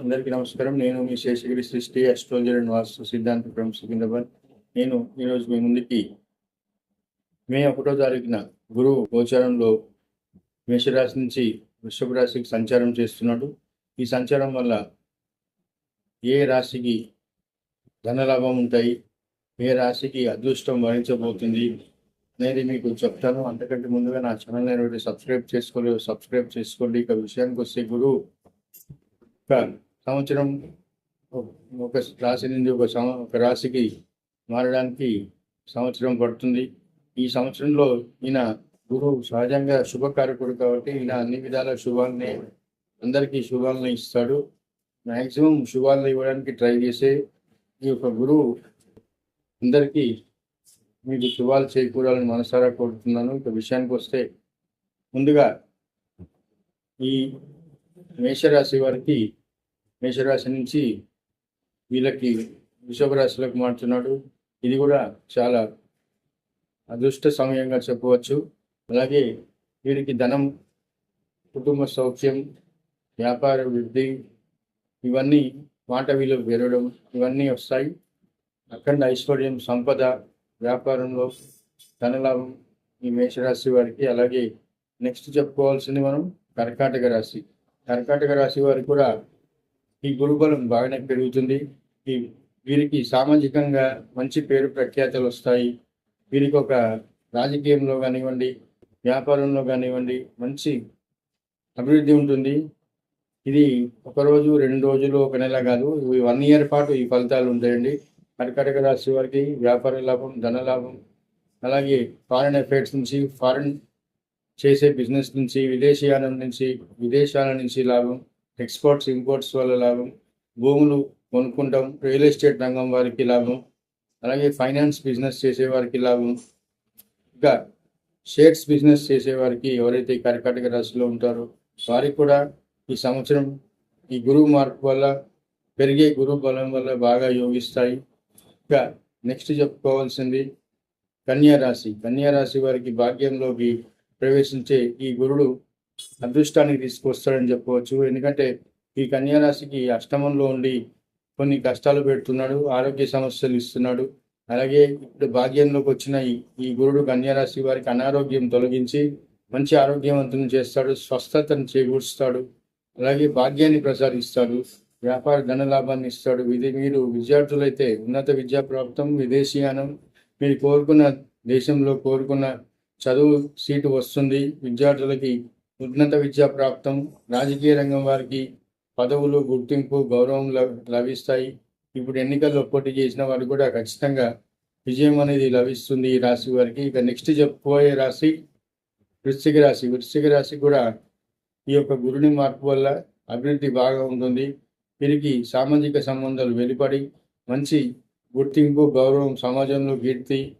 అందరికీ నమస్కారం. నేను మీ శేషగిరి సృష్టి అస్ట్రాలజర్ అండ్ వాస్తు సిద్ధాంత ఫ్రమ్ సికింద్రాబాద్. నేను ఈరోజు మీ ముందుకి మే ఒకటో తారీఖున గురువు గోచారంలో మేషరాశి నుంచి వృషభ రాశికి సంచారం చేస్తున్నాడు. ఈ సంచారం వల్ల ఏ రాశికి ధనలాభం ఉంటాయి? ఏ రాశికి అదృష్టం వరించబోతుంది? అనేది మీకు చెప్తాను. అంతకంటే ముందుగా నా ఛానల్ అనేది సబ్స్క్రైబ్ చేసుకోలేదు సబ్స్క్రైబ్ చేసుకోండి. ఇక విషయానికి వస్తే గురువు ఒక సంవత్సరం ఒక రాశి నుండి ఒక సం ఒక రాశికి మారడానికి సంవత్సరం పడుతుంది. ఈ సంవత్సరంలో ఈయన గురువు సహజంగా శుభకారకుడు కాబట్టి ఈయన అన్ని విధాల శుభాలని అందరికీ శుభాలను ఇస్తాడు. మ్యాక్సిమం శుభాలను ఇవ్వడానికి ట్రై చేసే ఈ యొక్క గురువు అందరికీ మీకు శుభాలు చేకూరాలని మనసారా కోరుతున్నాను. ఇక విషయానికి వస్తే ముందుగా ఈ మేషరాశి వారికి మేషరాశి నుంచి వీళ్ళకి వృషభ రాశిలోకి మారుతున్నాడు. ఇది కూడా చాలా అదృష్ట సమయంగా చెప్పవచ్చు. అలాగే వీరికి ధనం కుటుంబ సౌఖ్యం వ్యాపార వృద్ధి ఇవన్నీ మాట విలువ పెరగడం ఇవన్నీ వస్తాయి. అఖండ ఐశ్వర్యం సంపద వ్యాపారంలో ధనలాభం ఈ మేషరాశి వారికి. అలాగే నెక్స్ట్ చెప్పుకోవాల్సింది మనం కర్కాటక రాశి. కర్కాటక రాశి వారికి కూడా ఈ గురుబలం బాగానే పెరుగుతుంది. ఈ వీరికి సామాజికంగా మంచి పేరు ప్రఖ్యాతలు వస్తాయి. వీరికి ఒక రాజకీయంలో కానివ్వండి వ్యాపారంలో కానివ్వండి మంచి అభివృద్ధి ఉంటుంది. ఇది ఒక రోజు రెండు రోజులు ఒక నెల కాదు ఇవి వన్ ఇయర్ పాటు ఈ ఫలితాలు ఉంటాయండి. కర్కటక రాశి వారికి వ్యాపార లాభం ధన లాభం అలాగే ఫారెన్ అఫైర్స్ నుంచి ఫారెన్ చేసే బిజినెస్ నుంచి విదేశీయానం నుంచి విదేశాల నుంచి లాభం ఎక్స్పోర్ట్స్ ఇంపోర్ట్స్ వల్ల లాభం. భూములు కొనుక్కుంటాం రియల్ ఎస్టేట్ రంగం వారికి లాభం. అలాగే ఫైనాన్స్ బిజినెస్ చేసేవారికి లాభం. ఇంకా షేర్స్ బిజినెస్ చేసేవారికి ఎవరైతే కర్కాటక రాశిలో ఉంటారో వారికి కూడా ఈ సంవత్సరం ఈ గురువు మార్పు వల్ల పెరిగే గురువు బలం వల్ల బాగా యోగిస్తాయి. ఇంకా నెక్స్ట్ చెప్పుకోవాల్సింది కన్యా రాశి. కన్యా రాశి వారికి భాగ్యంలోకి ప్రవేశించే ఈ గురుడు అదృష్టానికి తీసుకొస్తాడని చెప్పవచ్చు. ఎందుకంటే ఈ కన్యారాశికి అష్టమంలో ఉండి కొన్ని కష్టాలు పెడుతున్నాడు ఆరోగ్య సమస్యలు ఇస్తున్నాడు. అలాగే ఇప్పుడు భాగ్యంలోకి వచ్చిన ఈ ఈ గురుడు కన్యారాశి వారికి అనారోగ్యం తొలగించి మంచి ఆరోగ్యవంతుని చేస్తాడు స్వస్థతను చేకూరుస్తాడు. అలాగే భాగ్యాన్ని ప్రసాదిస్తాడు వ్యాపార ధన లాభాన్ని ఇస్తాడు. ఇది మీరు విద్యార్థులైతే ఉన్నత విద్యా ప్రాప్తం విదేశీయానం మీరు కోరుకున్న దేశంలో కోరుకున్న చదువు సీటు వస్తుంది. విద్యార్థులకి ఉన్నత విద్యా ప్రాప్తం రాజకీయ రంగం వారికి పదవులు గుర్తింపు గౌరవం లభ- లభిస్తాయి. ఇప్పుడు ఎన్నికల్లో పోటీ చేసిన వారు కూడా ఖచ్చితంగా విజయం అనేది లభిస్తుంది ఈ రాశి వారికి. ఇక నెక్స్ట్ చెప్పుకోయే రాశి వృశ్చిక రాశి. వృశ్చిక రాశి కూడా ఈ యొక్క గురుని మార్పు వల్ల అభివృద్ధి బాగా ఉంటుంది. వీరికి సామాజిక సంబంధాలు వెలుపడి మంచి గుర్తింపు గౌరవం సమాజంలో కీర్తి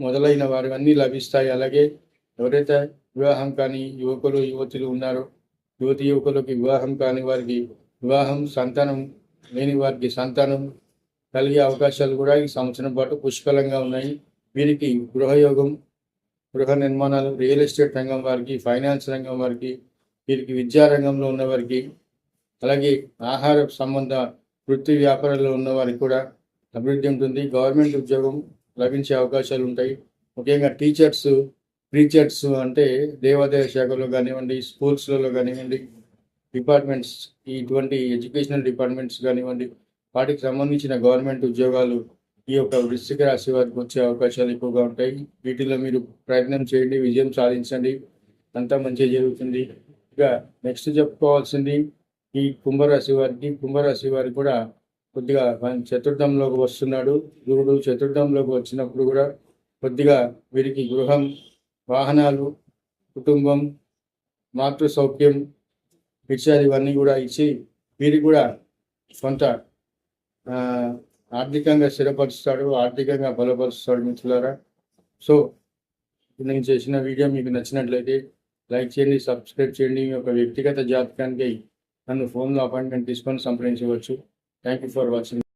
మొదలైన వారు వారివన్నీ లభిస్తాయి. అలాగే ఎవరైతే వివాహం కాని యువకులు యువతులు ఉన్నారు. యువతి యువకులకి వివాహం కాని వారికి వివాహం సంతానం లేని వారికి సంతానం కలిగే అవకాశాలు కూడా ఈ సంవత్సరం పాటు పుష్కలంగా ఉన్నాయి. వీరికి గృహయోగం గృహ నిర్మాణాలు రియల్ ఎస్టేట్ రంగం వారికి ఫైనాన్స్ రంగం వారికి వీరికి విద్యా రంగంలో అలాగే ఆహార సంబంధ వృత్తి వ్యాపారాల్లో ఉన్నవారికి కూడా అభివృద్ధి ఉంటుంది. గవర్నమెంట్ ఉద్యోగం లభించే అవకాశాలు ఉంటాయి. ముఖ్యంగా టీచర్స్ టీచర్స్ అంటే దేవాదాయ శాఖలో కానివ్వండి స్కూల్స్లలో కానివ్వండి డిపార్ట్మెంట్స్ ఇటువంటి ఎడ్యుకేషనల్ డిపార్ట్మెంట్స్ కానివ్వండి వాటికి సంబంధించిన గవర్నమెంట్ ఉద్యోగాలు ఈ యొక్క వృశ్చిక రాశి వారికి వచ్చే అవకాశాలు ఎక్కువగా ఉంటాయి. వీటిలో మీరు ప్రయత్నం చేయండి విజయం సాధించండి అంతా మంచిగా జరుగుతుంది. ఇక నెక్స్ట్ చెప్పుకోవాల్సింది ఈ కుంభరాశి వారికి కుంభరాశి వారికి కూడా కొద్దిగా చతుర్థంలోకి వస్తున్నాడు. గురుడు చతుర్థంలోకి వచ్చినప్పుడు కూడా కొద్దిగా వీరికి గృహం వాహనాలు కుటుంబం మాతృ సౌఖ్యం ఇచ్చారు ఇవన్నీ కూడా ఇచ్చి వీరికి కూడా కొంత ఆర్థికంగా స్థిరపరుస్తాడు ఆర్థికంగా బలపరుస్తాడు మిత్రులారా. సో నేను చేసిన వీడియో మీకు నచ్చినట్లయితే లైక్ చేయండి సబ్స్క్రైబ్ చేయండి. మీ యొక్క వ్యక్తిగత జాతకానికి నన్ను ఫోన్లో అపాయింట్మెంట్ తీసుకొని సంప్రదించవచ్చు. Thank you for watching.